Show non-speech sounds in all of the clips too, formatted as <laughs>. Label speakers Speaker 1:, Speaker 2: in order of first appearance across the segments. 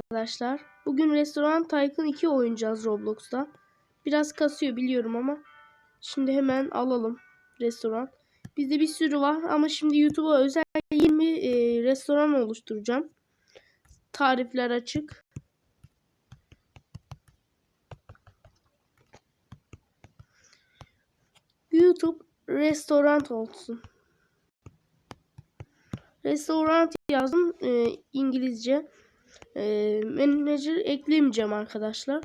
Speaker 1: arkadaşlar. Bugün Restoran Tycoon 2 oynayacağız Roblox'ta. Biraz kasıyor biliyorum ama. Şimdi hemen alalım restoran. Bizde bir sürü var ama şimdi YouTube'a özel 20 e, restoran oluşturacağım. Tarifler açık. YouTube restoran olsun. Restoran yazdım e, İngilizce. E, manager eklemeyeceğim arkadaşlar.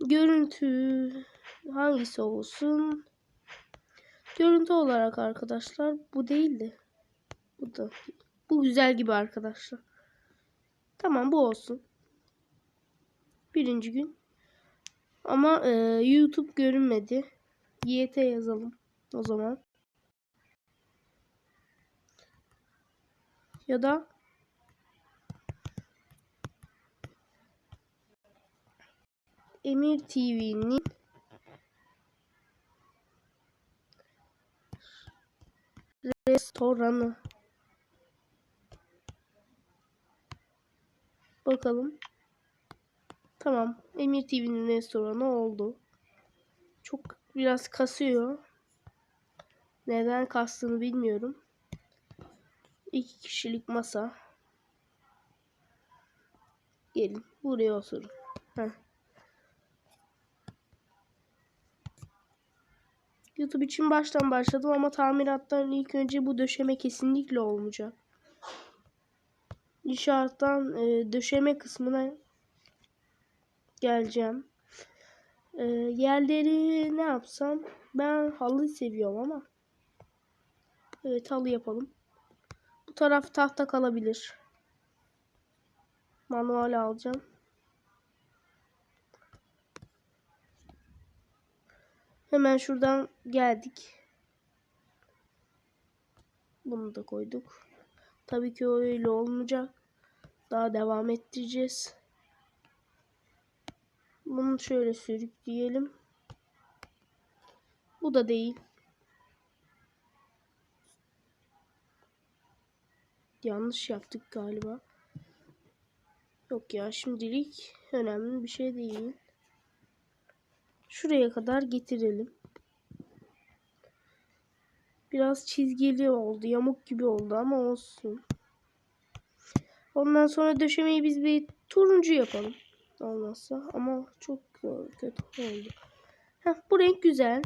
Speaker 1: Görüntü hangisi olsun? Görüntü olarak arkadaşlar bu değildi. Bu da bu güzel gibi arkadaşlar. Tamam bu olsun. Birinci gün. Ama e, YouTube görünmedi. YT yazalım o zaman. Ya da Emir TV'nin restoranı. Bakalım. Tamam. Emir TV'nin restoranı oldu. Çok biraz kasıyor. Neden kastığını bilmiyorum. İki kişilik masa. Gelin buraya oturun. Heh. YouTube için baştan başladım ama tamirattan ilk önce bu döşeme kesinlikle olmayacak. İnşaattan e, döşeme kısmına geleceğim. E, yerleri ne yapsam? Ben halı seviyorum ama. Evet halı yapalım. Bu taraf tahta kalabilir. Manuel alacağım. Hemen şuradan geldik. Bunu da koyduk. Tabii ki öyle olmayacak. Daha devam ettireceğiz. Bunu şöyle sürükleyelim. Bu da değil. Yanlış yaptık galiba. Yok ya şimdilik önemli bir şey değil. Şuraya kadar getirelim. Biraz çizgili oldu. Yamuk gibi oldu ama olsun. Ondan sonra döşemeyi biz bir turuncu yapalım. Olmazsa ama çok kötü oldu. Heh, bu renk güzel.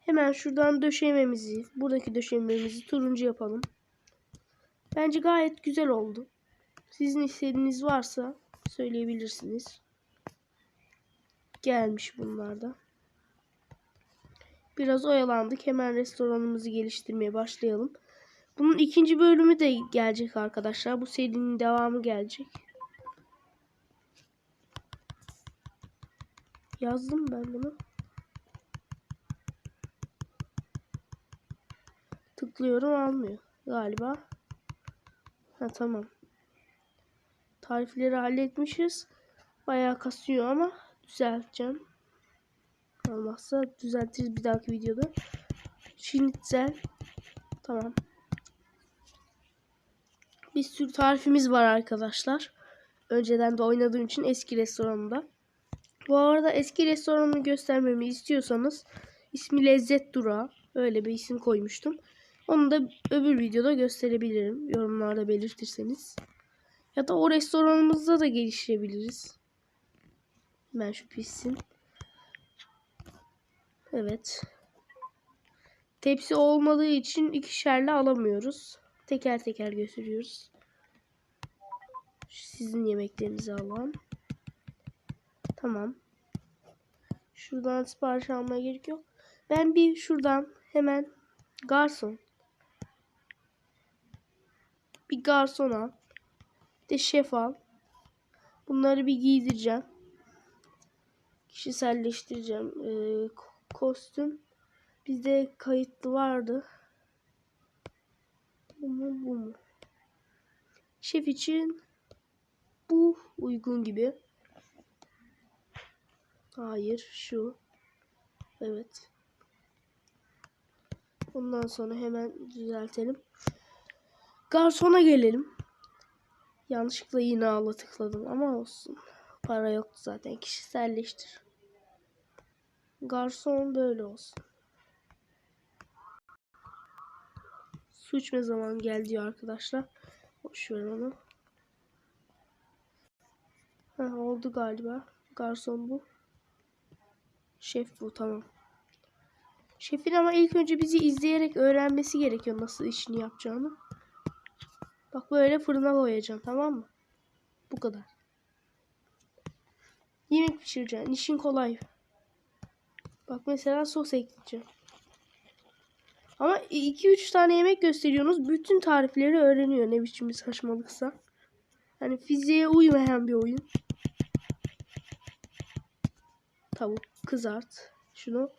Speaker 1: Hemen şuradan döşememizi, buradaki döşememizi turuncu yapalım. Bence gayet güzel oldu. Sizin istediğiniz varsa söyleyebilirsiniz. Gelmiş bunlarda. Biraz oyalandık. Hemen restoranımızı geliştirmeye başlayalım. Bunun ikinci bölümü de gelecek arkadaşlar. Bu serinin devamı gelecek. Yazdım ben bunu. Tıklıyorum almıyor galiba. Ha tamam. Tarifleri halletmişiz. Bayağı kasıyor ama düzelteceğim. Olmazsa düzeltiriz bir dahaki videoda. Schnitzel. Tamam. Bir sürü tarifimiz var arkadaşlar. Önceden de oynadığım için eski restoranımda. Bu arada eski restoranımı göstermemi istiyorsanız ismi Lezzet Durağı. Öyle bir isim koymuştum. Onu da öbür videoda gösterebilirim. Yorumlarda belirtirseniz. Ya da o restoranımızda da geliştirebiliriz. Ben şu pissin. Evet. Tepsi olmadığı için ikişerle alamıyoruz. Teker teker götürüyoruz. Sizin yemeklerinizi alalım. Tamam. Şuradan sipariş almaya gerek yok. Ben bir şuradan hemen garson. Bir garson al. Bir de şef al. Bunları bir giydireceğim. Kişiselleştireceğim. Ee, kostüm. Bizde kayıtlı vardı. Bu mu bu mu? Şef için bu uygun gibi. Hayır şu. Evet. Ondan sonra hemen düzeltelim. Garsona gelelim. Yanlışlıkla yine ağla tıkladım ama olsun. Para yoktu zaten. Kişiselleştir. Garson böyle olsun. Su içme zamanı geldi arkadaşlar. Boş ver onu. Ha, oldu galiba. Garson bu. Şef bu tamam. Şefin ama ilk önce bizi izleyerek öğrenmesi gerekiyor nasıl işini yapacağını. Bak böyle fırına koyacağım tamam mı? Bu kadar. Yemek pişireceğim. İşin kolay. Bak mesela sos ekleyeceğim. Ama 2-3 tane yemek gösteriyorsunuz. Bütün tarifleri öğreniyor ne biçim bir saçmalıksa. Hani fiziğe uymayan bir oyun. Tavuk kızart. Şunu.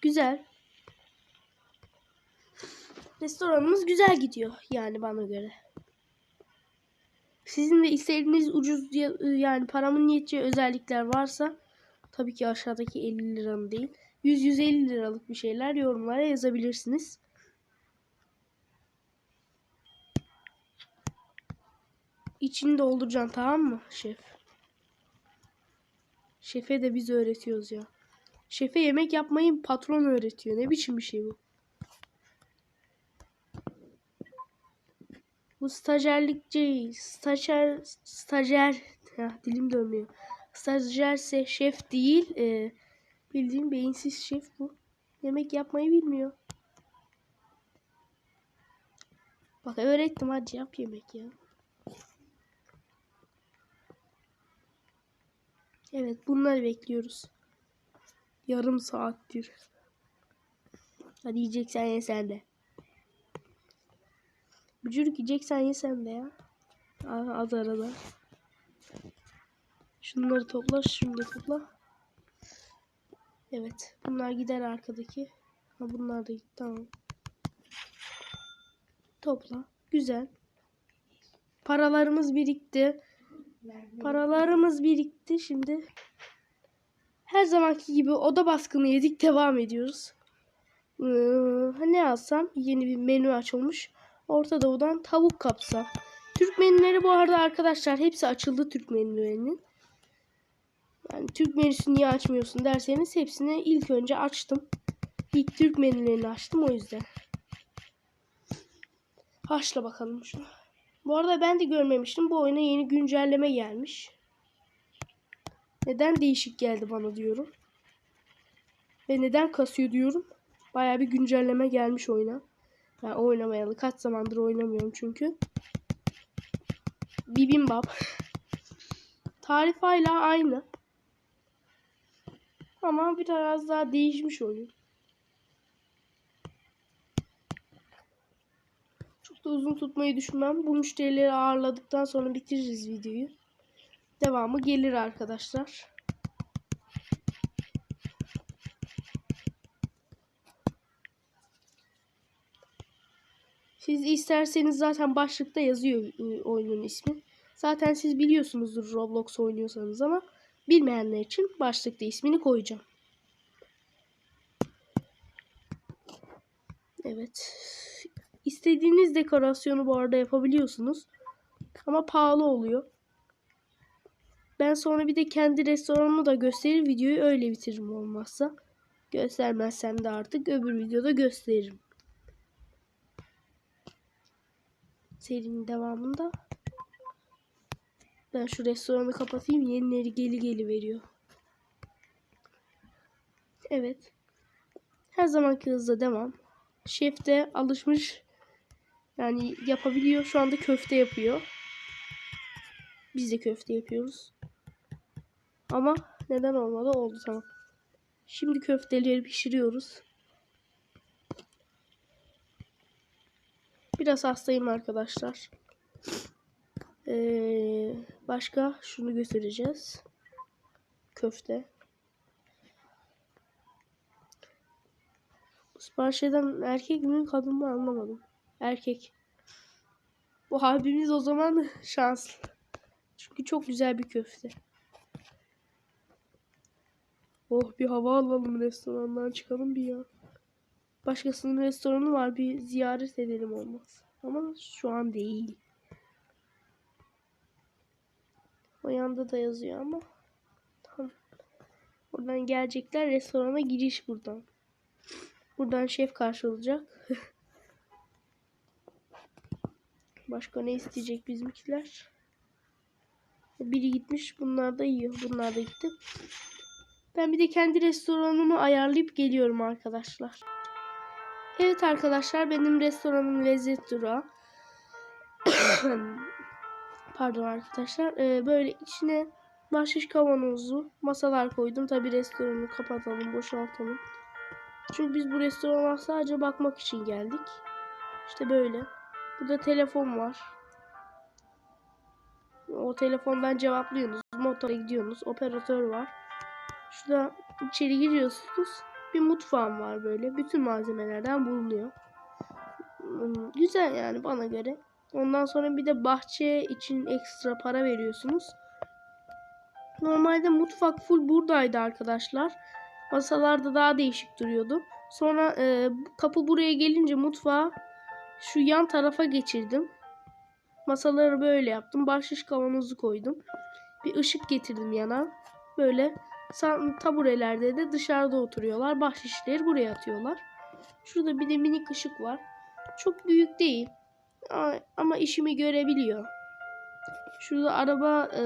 Speaker 1: Güzel. Restoranımız güzel gidiyor yani bana göre. Sizin de istediğiniz ucuz ya- yani paramın yeteceği özellikler varsa tabii ki aşağıdaki 50 liranın değil 100-150 liralık bir şeyler yorumlara yazabilirsiniz. İçini dolduracaksın tamam mı şef? Şefe de biz öğretiyoruz ya. Şefe yemek yapmayı patron öğretiyor. Ne biçim bir şey bu? Bu stajyerlikçi, stajyer, stajyer, ya dilim dönmüyor. Stajyerse şef değil, e, bildiğin beyinsiz şef bu. Yemek yapmayı bilmiyor. Bak öğrettim hadi yap yemek ya. Evet bunları bekliyoruz. Yarım saattir. Hadi yiyeceksen ye sen de. Bücürük yiyeceksen ye sen de ya. Aa, Az arada. Şunları topla, şunu topla. Evet. Bunlar gider arkadaki. Ha, bunlar da gitti. Tamam. Topla. Güzel. Paralarımız birikti. Paralarımız birikti. Şimdi her zamanki gibi oda baskını yedik. Devam ediyoruz. Ee, ne alsam? Yeni bir menü açılmış. Orta Doğu'dan tavuk kapsa. Türk menüleri bu arada arkadaşlar hepsi açıldı Türk menülerinin. Yani Türk menüsünü niye açmıyorsun derseniz hepsini ilk önce açtım. İlk Türk menülerini açtım o yüzden. Haşla bakalım şunu. Bu arada ben de görmemiştim. Bu oyuna yeni güncelleme gelmiş. Neden değişik geldi bana diyorum. Ve neden kasıyor diyorum. Baya bir güncelleme gelmiş oyuna. Ben oynamayalı kaç zamandır oynamıyorum çünkü. Bibimbap. <laughs> Tarif hala aynı. Ama biraz daha değişmiş oyun. Çok da uzun tutmayı düşünmem. Bu müşterileri ağırladıktan sonra bitiririz videoyu. Devamı gelir arkadaşlar. Siz isterseniz zaten başlıkta yazıyor e, oyunun ismi. Zaten siz biliyorsunuzdur Roblox oynuyorsanız ama bilmeyenler için başlıkta ismini koyacağım. Evet. İstediğiniz dekorasyonu bu arada yapabiliyorsunuz. Ama pahalı oluyor. Ben sonra bir de kendi restoranımı da gösterir videoyu öyle bitiririm olmazsa. Göstermezsem de artık öbür videoda gösteririm. Serinin devamında. Ben şu restoranı kapatayım. Yenileri geli geli veriyor. Evet. Her zamanki hızla devam. Şef de alışmış. Yani yapabiliyor. Şu anda köfte yapıyor. Biz de köfte yapıyoruz. Ama neden olmadı? Oldu tamam. Şimdi köfteleri pişiriyoruz. Biraz hastayım arkadaşlar. Ee, başka şunu göstereceğiz. Köfte. Sipariş eden erkek mi kadın mı anlamadım. Erkek. Bu abimiz o zaman <laughs> şanslı. Çünkü çok güzel bir köfte. Oh bir hava alalım restorandan çıkalım bir ya. Başkasının restoranı var bir ziyaret edelim olmaz. Ama şu an değil. O yanda da yazıyor ama. Tamam. Buradan gelecekler. Restorana giriş buradan. Buradan şef karşılayacak. <laughs> Başka ne isteyecek bizimkiler? Biri gitmiş. Bunlar da yiyor. Bunlar da gitti. Ben bir de kendi restoranımı ayarlayıp geliyorum arkadaşlar. Evet arkadaşlar benim restoranım Lezzet Durağı. <coughs> Pardon arkadaşlar. Ee, böyle içine bahşiş kavanozu, masalar koydum. Tabi restoranı kapatalım, boşaltalım. Çünkü biz bu restorana sadece bakmak için geldik. İşte böyle. Burada telefon var. O telefondan cevaplıyorsunuz. Motora gidiyorsunuz. Operatör var. Şurada içeri giriyorsunuz. Bir mutfağım var böyle. Bütün malzemelerden bulunuyor. Hmm, Güzel yani bana göre. Ondan sonra bir de bahçe için ekstra para veriyorsunuz. Normalde mutfak full buradaydı arkadaşlar. Masalarda daha değişik duruyordu. Sonra e, kapı buraya gelince mutfağı şu yan tarafa geçirdim. Masaları böyle yaptım. Bahşiş kavanozu koydum. Bir ışık getirdim yana. Böyle taburelerde de dışarıda oturuyorlar. Bahşişleri buraya atıyorlar. Şurada bir de minik ışık var. Çok büyük değil. Ama işimi görebiliyor. Şurada araba e,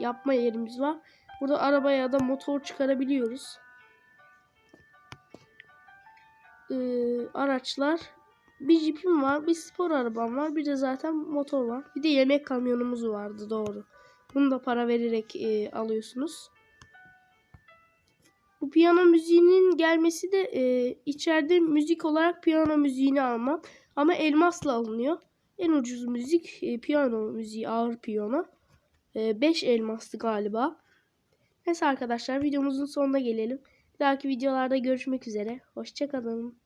Speaker 1: yapma yerimiz var. Burada araba ya da motor çıkarabiliyoruz. E, araçlar. Bir jipim var, bir spor arabam var, bir de zaten motor var. Bir de yemek kamyonumuz vardı doğru. Bunu da para vererek e, alıyorsunuz. Bu piyano müziğinin gelmesi de e, içeride müzik olarak piyano müziğini almam. Ama elmasla alınıyor. En ucuz müzik e, piyano müziği, ağır piyano. 5 elmastı galiba. Neyse arkadaşlar videomuzun sonuna gelelim. Bir dahaki videolarda görüşmek üzere. Hoşçakalın.